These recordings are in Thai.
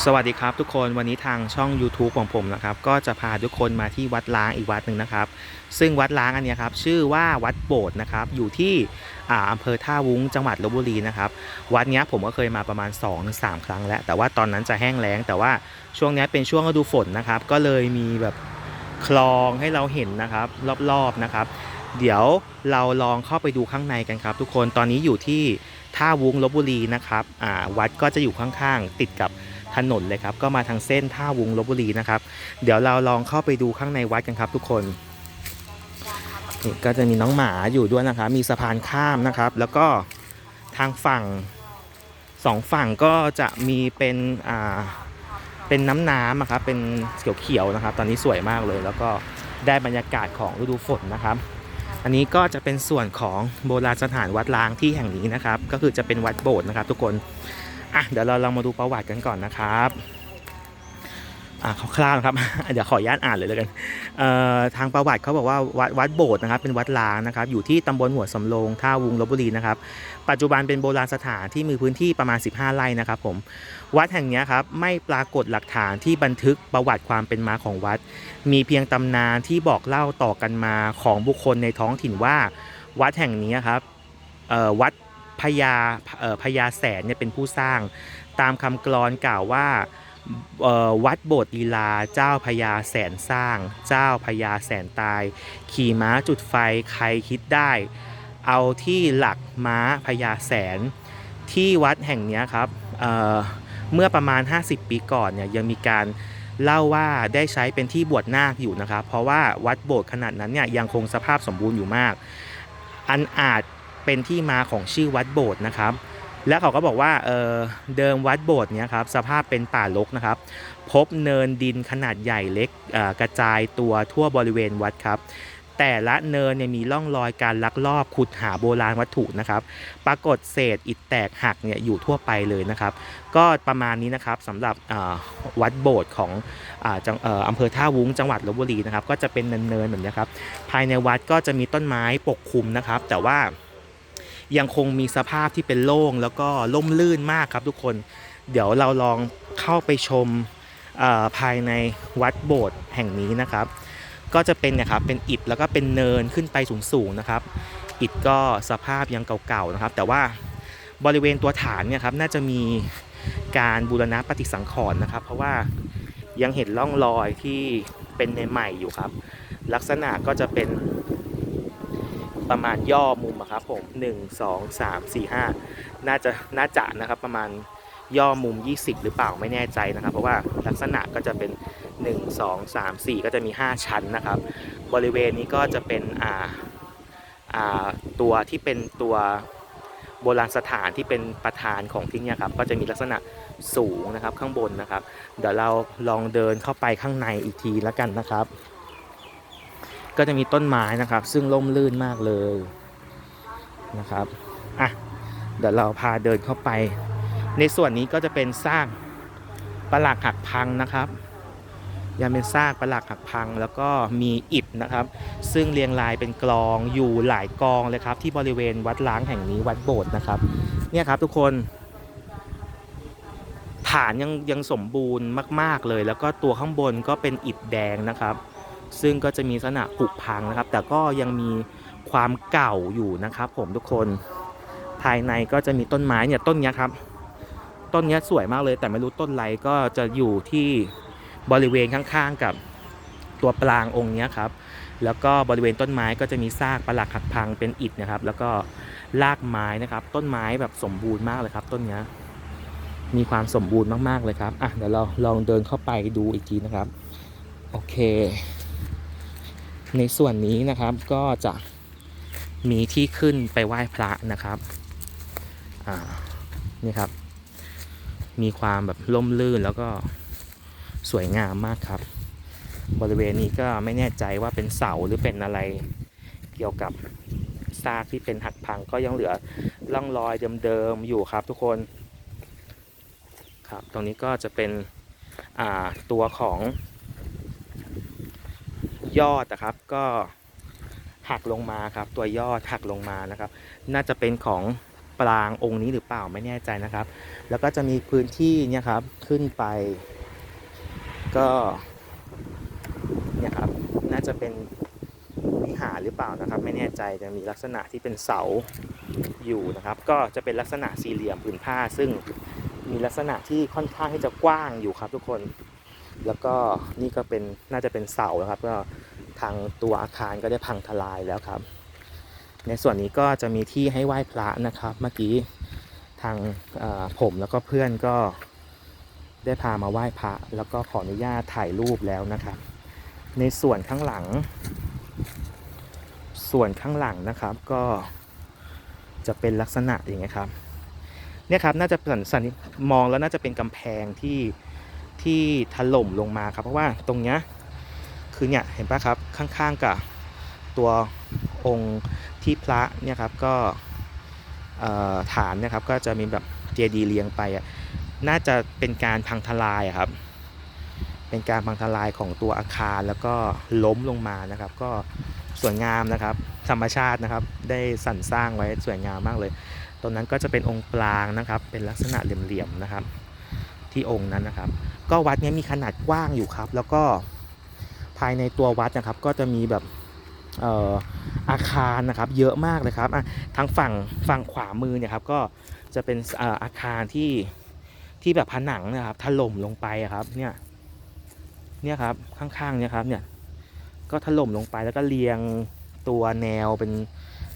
สวัสดีครับทุกคนวันนี้ทางช่อง YouTube ของผมนะครับ ก็จะพาทุกคนมาที่วัดล้างอีกวัดหนึ่งนะครับ ซึ่งวัดล้างอันนี้ครับชื่อว่าวัดโบสถ์นะครับ อยู่ที่อ่าอำเภอท่าวุ้งจังหวัดลบบุรีนะครับ วัดนี้ผมก็เคยมาประมาณ2อถึงสครั้งแล้ว แต่ว่าตอนนั้นจะแห้งแล้ง แต่ว่าช่วงนี้เป็นช่วงฤดูฝนนะครับ ก็เลยมีแบบคลองให้เราเห็นนะครับ รอบๆนะครับ เดี๋ยวเราลองเข้าไปดูข้างในกันครับ ทุกคนตอนนี้อยู่ที่ท่าวุ้งลบบุรีนะครับอ่าวัดก็จะอยู่ข้างๆ ติดกับ ถนนเลยครับ ก็มาทางเส้นท่าวุงลบบุรีนะครับ เดี๋ยวเราลองเข้าไปดูข้างในวัดกันครับ ทุกคนนี่ก็จะมีน้องหมาอยู่ด้วยนะครับ มีสะพานข้ามนะครับ แล้วก็ทางฝั่งสองฝั่งก็จะมีเป็นอ่าเป็นน้ำน้ำอะครับเป็นเขียวๆนะครับ ตอนนี้สวยมากเลย แล้วก็ได้บรรยากาศของฤดูฝนนะครับ อันนี้ก็จะเป็นส่วนของโบราณสถานวัดล้างที่แห่งนี้นะครับ ก็คือจะเป็นวัดโบสถ์นะครับ ทุกคน อะเดี๋ยวเราลองมาดูประวัติกันก่อนนะครับอะคร่าวๆนะครับ เดี๋ยวขออนุญาตอ่านเลยแล้วกันเอ่อทางประวัติเขาบอกว่าวัดวัดโบสถ์นะครับ เป็นวัดล้างนะครับ อยู่ที่ตำบลหัวสำโรงท่าวุงลบบุรีนะครับ ปัจจุบันเป็นโบราณสถานที่มีพื้นที่ประมาณ 15 ไร่นะครับผม วัดแห่งนี้ครับไม่ปรากฏหลักฐานที่บันทึกประวัติความเป็นมาของวัด มีเพียงตำนานที่บอกเล่าต่อกันมาของบุคคลในท้องถิ่นว่า วัดแห่งนี้ครับเอ่อวัด พญาพญาแสนเนี่ยเป็นผู้สร้าง ตามคำกลอนกล่าวว่าวัดโบสถ์ลีลาเจ้าพญาแสนสร้าง เจ้าพญาแสนตาย ขี่ม้าจุดไฟใครคิดได้ เอาที่หลักม้าพญาแสน ที่วัดแห่งนี้ครับเเมื่อประมาณ 50 ปีก่อนเนี่ยยังมีการเล่าว่าได้ใช้เป็นที่บวชนาคอยู่นะครับ เพราะว่าวัดโบสถ์ขนาดนั้นเนี่ยยังคงสภาพสมบูรณ์อยู่มาก อันอาจ เป็นที่มาของชื่อวัดโบสถ์นะครับ และเขาก็บอกว่าเเดิมวัดโบสถ์เนี่ยครับสภาพเป็นป่ารกนะครับ พบเนินดินขนาดใหญ่เล็กกระจายตัวทั่วบริเวณวัดครับแต่ละเนินเนี่ยมีร่องรอยการลักลอบขุดหาโบราณวัตถุนะครับ ปรากฏเศษอิฐแตกหักเนี่ยอยู่ทั่วไปเลยนะครับ ก็ประมาณนี้นะครับสำหรับวัดโบสถ์ของอ่าจังเอ่ออำเภอท่าวุ้งจังหวัดลบบุรีนะครับ ก็จะเป็นเนินๆแบบนี้ครับ ภายในวัดก็จะมีต้นไม้ปกคลุมนะครับ แต่ว่า ยังคงมีสภาพที่เป็นโล่งแล้วก็ล่มลื่นมากครับทุกคน เดี๋ยวเราลองเข้าไปชมภายในวัดโบสถ์แห่งนี้นะครับ ก็จะเป็นเนะครับเป็นอิฐแล้วก็เป็นเนินขึ้นไปสูงๆนะครับ อิฐก็สภาพยังเก่าๆนะครับ แต่ว่าบริเวณตัวฐานเนี่ยครับน่าจะมีการบูรณะปฏิสังขรณ์นะครับ เพราะว่ายังเห็นร่องรอยที่เป็นในใหม่อยู่ครับ ลักษณะก็จะเป็น ประมาณย่อมุมอะครับผม1 2 3 4 5น่าจะน่าจะนะครับประมาณย่อมุม 20 หรือเปล่าไม่แน่ใจนะครับ เพราะว่าลักษณะก็จะเป็น 1 2 3 4 ก็จะมี 5 ชั้นนะครับ บริเวณนี้ก็จะเป็นอ่าอ่าตัวที่เป็นตัวโบราณสถานที่เป็นประธานของที่เนี่ยครับก็จะมีลักษณะสูงนะครับข้างบนนะครับ เดี๋ยวเราลองเดินเข้าไปข้างในอีกทีแล้วกันนะครับ ก็จะมีต้นไม้นะครับ ซึ่งร่มรื่นมากเลยนะครับอะเดี๋ยวเราพาเดินเข้าไป ในส่วนนี้ก็จะเป็นซากปลักหักพังนะครับ ยังเป็นซากปลักหักพังแล้วก็มีอิฐนะครับ ซึ่งเรียงรายเป็นกลองอยู่หลายกองเลยครับ ที่บริเวณวัดล้างแห่งนี้วัดโบสถ์นะครับ เนี่ยครับทุกคนฐานยังยังสมบูรณ์มาก ๆเลย แล้วก็ตัวข้างบนก็เป็นอิฐแดงนะครับ ซึ่งก็จะมีลักษณะผุพังนะครับ แต่ก็ยังมีความเก่าอยู่นะครับ ผมทุกคนภายในก็จะมีต้นไม้เนี่ยต้นนี้ครับ ต้นนี้สวยมากเลย แต่ไม่รู้ต้นไรก็จะอยู่ที่บริเวณข้างๆกับตัวปรางองค์นี้ครับ แล้วก็บริเวณต้นไม้ก็จะมีซากปลักหักพังเป็นอิฐนะครับ แล้วก็รากไม้นะครับ ต้นไม้แบบสมบูรณ์มากเลยครับ ต้นนี้มีความสมบูรณ์มากๆเลยครับอะเดี๋ยวเราลองเดินเข้าไปดูอีกทีนะครับ โอเค ในส่วนนี้นะครับก็จะมีที่ขึ้นไปไหว้พระนะครับนี่ครับ มีความแบบล่มลื่นแล้วก็สวยงามมากครับ บริเวณนี้ก็ไม่แน่ใจว่าเป็นเสาหรือเป็นอะไรเกี่ยวกับซากที่เป็นหักพังก็ยังเหลือร่องรอยเดิมๆอยู่ครับทุกคนครับ ตรงนี้ก็จะเป็นตัวของ ยอดนะครับ ก็หักลงมาครับ ตัวยอดหักลงมานะครับ น่าจะเป็นของปรางองค์นี้หรือเปล่าไม่แน่ใจนะครับ แล้วก็จะมีพื้นที่เนี่ยครับขึ้นไป ก็เนี่ยครับน่าจะเป็นวิหารหรือเปล่านะครับ ไม่แน่ใจจะมีลักษณะที่เป็นเสาอยู่นะครับ ก็จะเป็นลักษณะสี่เหลี่ยมผืนผ้า ซึ่งมีลักษณะที่ค่อนข้างที่จะกว้างอยู่ครับทุกคน แล้วก็นี่ก็เป็นน่าจะเป็นเสานะครับ ก็ ทางตัวอาคารก็ได้พังทลายแล้วครับ ในส่วนนี้ก็จะมีที่ให้ไหว้พระนะครับ เมื่อกี้ทางผมแล้วก็เพื่อนก็ได้พามาไหว้พระแล้วก็ขออนุญาตถ่ายรูปแล้วนะครับ ในส่วนข้างหลัง ส่วนข้างหลังนะครับก็จะเป็นลักษณะอย่างเงี้ยครับเนี่ยครับน่าจะสันสันมองแล้วน่าจะเป็นกำแพงที่ที่ถล่มลงมาครับ เพราะว่าตรงเนี้ย คือเนี่ยเห็นปะครับข้างๆกับตัวองค์ที่พระเนี่ยครับก็ฐานเนะครับก็จะมีแบบเจดีย์เรียงไปอะน่าจะเป็นการพังทลายครับ เป็นการพังทลายของตัวอาคารแล้วก็ล้มลงมานะครับ ก็สวยงามนะครับ ธรรมชาตินะครับ ได้สรรสร้างไว้สวยงามมากเลยตรงนั้นก็จะเป็นองค์ปรางนะครับ เป็นลักษณะเหลี่ยมๆนะครับ ที่องค์นั้นนะครับ ก็วัดนี้มีขนาดกว้างอยู่ครับ แล้วก็ายในตัววัดนะครับ ก็จะมีแบบเอ่ออาคารนะครับ เยอะมากเลยครับอะทางฝั่งฝั่งขวามือเนี่ยครับก็จะเป็นเอ่ออาคารที่ที่แบบผนังนะครับถล่มลงไปครับเนี่ยเนี่ยครับข้างๆเนี่ยครับเนี่ยก็ถล่มลงไปแล้วก็เรียงตัวแนวเป็น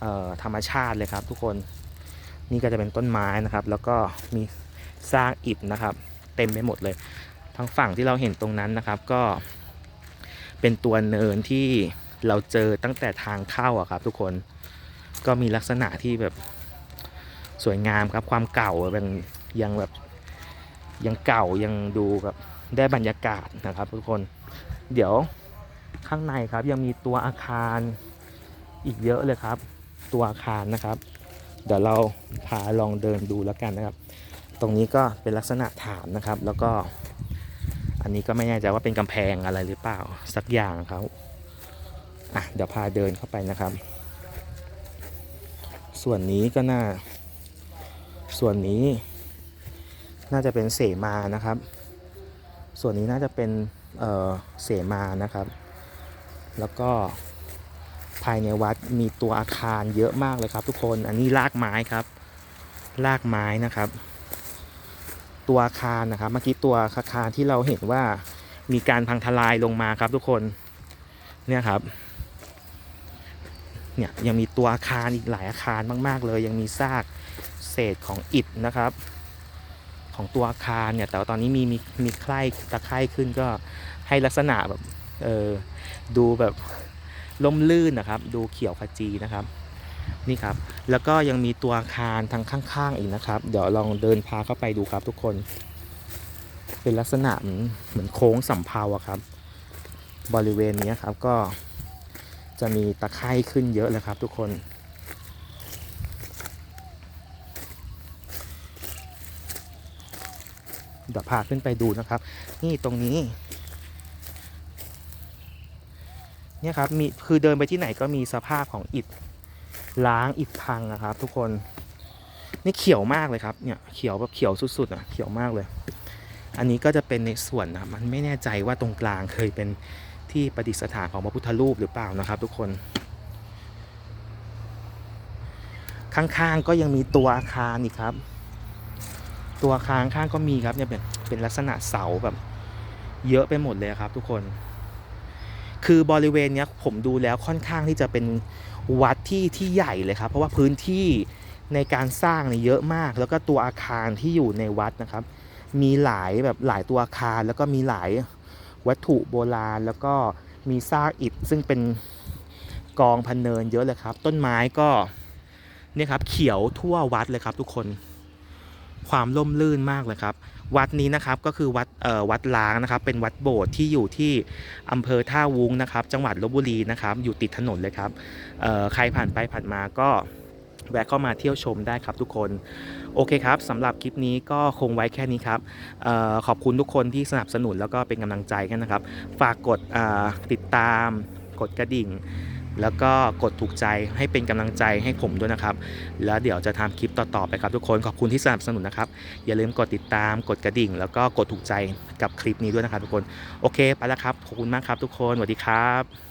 เอ่อธรรมชาติเลยครับ ทุกคนนี่ก็จะเป็นต้นไม้นะครับ แล้วก็มีสร้างอิฐนะครับ เต็มไปหมดเลย ทางฝั่งที่เราเห็นตรงนั้นนะครับ ก็ เป็นตัวเนินที่เราเจอตั้งแต่ทางเข้าอะครับ ทุกคนก็มีลักษณะที่แบบสวยงามครับความเก่าเป็นยังแบบยังเก่ายังดูแบบได้บรรยากาศนะครับ ทุกคนเดี๋ยวข้างในครับยังมีตัวอาคารอีกเยอะเลยครับ ตัวอาคารนะครับ เดี๋ยวเราพาลองเดินดูแล้วกันนะครับ ตรงนี้ก็เป็นลักษณะฐานนะครับ แล้วก็ อันนี้ก็ไม่แน่ใจว่าเป็นกำแพงอะไรหรือเปล่าสักอย่างครับอะเดี๋ยวพาเดินเข้าไปนะครับ ส่วนนี้ก็น่า ส่วนนี้ น่าจะเป็นเสมานะครับ ส่วนนี้น่าจะเป็นเเสมานะครับ แล้วก็ภายในวัดมีตัวอาคารเยอะมากเลยครับ ทุกคน อันนี้รากไม้ครับ รากไม้นะครับ ตัวอาคารนะครับ เมื่อกี้ตัวอาคารที่เราเห็นว่ามีการพังทลายลงมาครับทุกคนเนี่ยครับเนี่ยยังมีตัวอาคารอีกหลายอาคารมาก ๆ เลย ยังมีซากเศษของอิฐนะครับ ของตัวอาคารเนี่ยแต่ว่าตอนนี้มีมีมีไข้ตะไคร่ขึ้นก็ให้ลักษณะแบบเออดูแบบล่มลื่นนะครับ ดูเขียวขจีนะครับ นี่ครับ แล้วก็ยังมีตัวอาคารทางข้าง ๆ อีกนะครับ เดี๋ยวลองเดินพาเข้าไปดูครับทุกคน เป็นลักษณะเหมือนเหมือนโค้งสำเภาอะครับ บริเวณนี้ครับก็จะมีตะไคร่ขึ้นเยอะเลยครับ ทุกคนเดี๋ยวพาขึ้นไปดูนะครับ นี่ตรงนี้เนี่ยครับมีคือเดินไปที่ไหนก็มีสภาพของอิฐ ล้างอิฐพังนะครับ ทุกคน นี่เขียวมากเลยครับ เนี่ยเขียวแบบเขียวสุดๆอะเขียวมากเลย อันนี้ก็จะเป็นในส่วนนะมันไม่แน่ใจว่าตรงกลางเคยเป็นที่ประดิษฐานของพระพุทธรูปหรือเปล่านะครับ ทุกคน ข้างๆก็ยังมีตัวอาคารอีกครับ ตัวอาคารข้างก็มีครับเนี่ยเป็นเป็นลักษณะเสาแบบ เยอะไปหมดเลยครับ ทุกคน คือบริเวณเนี้ยผมดูแล้วค่อนข้างที่จะเป็น วัดที่ที่ใหญ่เลยครับ เพราะว่าพื้นที่ในการสร้างเนี่ยเยอะมาก แล้วก็ตัวอาคารที่อยู่ในวัดนะครับ มีหลายแบบหลายตัวอาคาร แล้วก็มีหลายวัตถุโบราณ แล้วก็มีซากอิฐซึ่งเป็นกองพันเนินเยอะเลยครับ ต้นไม้ก็เนี่ยครับเขียวทั่ววัดเลยครับทุกคน ความร่มรื่นมากเลยครับ วัดนี้นะครับก็คือวัดเอ่อวัดล้างนะครับ เป็นวัดโบสถ์ที่อยู่ที่อำเภอท่าวุ้งนะครับ จังหวัดลบบุรีนะครับ อยู่ติดถนนเลยครับเอ่อใครผ่านไปผ่านมาก็แวะเข้ามาเที่ยวชมได้ครับทุกคน โอเคครับสำหรับคลิปนี้ก็คงไว้แค่นี้ครับออขอบคุณทุกคนที่สนับสนุนแล้วก็เป็นกำลังใจกันนะครับ ฝากกดติดตามกดกระดิ่ง แล้วก็กดถูกใจให้เป็นกำลังใจให้ผมด้วยนะครับ แล้วเดี๋ยวจะทำคลิปต่อๆไปครับทุกคนขอบคุณที่สนับสนุนนะครับ อย่าลืมกดติดตามกดกระดิ่ง แล้วก็กดถูกใจกับคลิปนี้ด้วยนะครับทุกคน โอเคไปแล้วครับ ขอบคุณมากครับทุกคนสวัสดีครับ